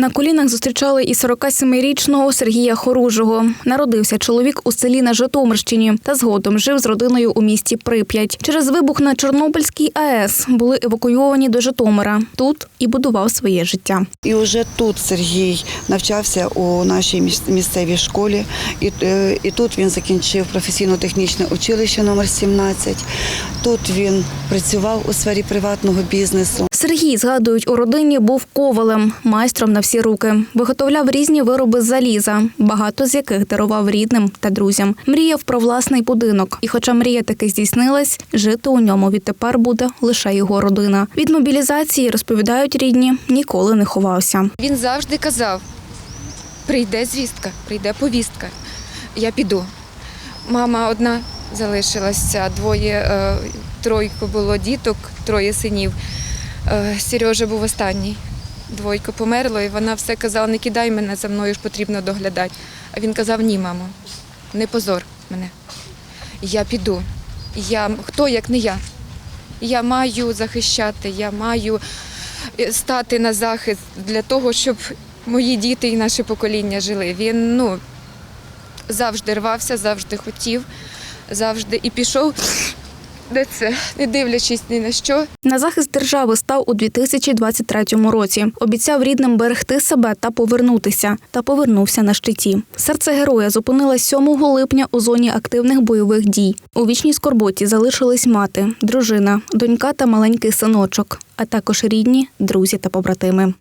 На колінах зустрічали і 47-річного Сергія Хоружого. Народився чоловік у селі на Житомирщині та згодом жив з родиною у місті Прип'ять. Через вибух на Чорнобильській АЕС були евакуйовані до Житомира. Тут і будував своє життя. І вже тут Сергій навчався у нашій міс- місцевій школі, і, е, і тут він закінчив професійно-технічне училище номер 17. Тут він працював у сфері приватного бізнесу. Сергій, згадують, у родині був ковалем, майстром на всі руки. Виготовляв різні вироби з заліза, багато з яких дарував рідним та друзям. Мріяв про власний будинок. І хоча мрія таки здійснилась, жити у ньому відтепер буде лише його родина. Від мобілізації, розповідають рідні, ніколи не ховався. Він завжди казав: прийде звістка, прийде повістка. Я піду. Мама одна залишилася, двоє, е, тройко було діток, троє синів. Е, Сережа був останній. Двойко померло, і вона все казала, не кидай мене, за мною ж потрібно доглядати. А він казав, ні, мамо, не позор мене. Я піду. Я, хто як не я? Я маю захищати, я маю е, стати на захист для того, щоб мої діти і наше покоління жили. Він ну, завжди рвався, завжди хотів, завжди і пішов. Де це, не дивлячись ні на що, На захист держави став у 2023 році. Обіцяв рідним берегти себе та повернутися. Та повернувся на щиті. Серце героя зупинилось 7 липня у зоні активних бойових дій. У вічній скорботі залишились мати, дружина, донька та маленький синочок, а також рідні, друзі та побратими.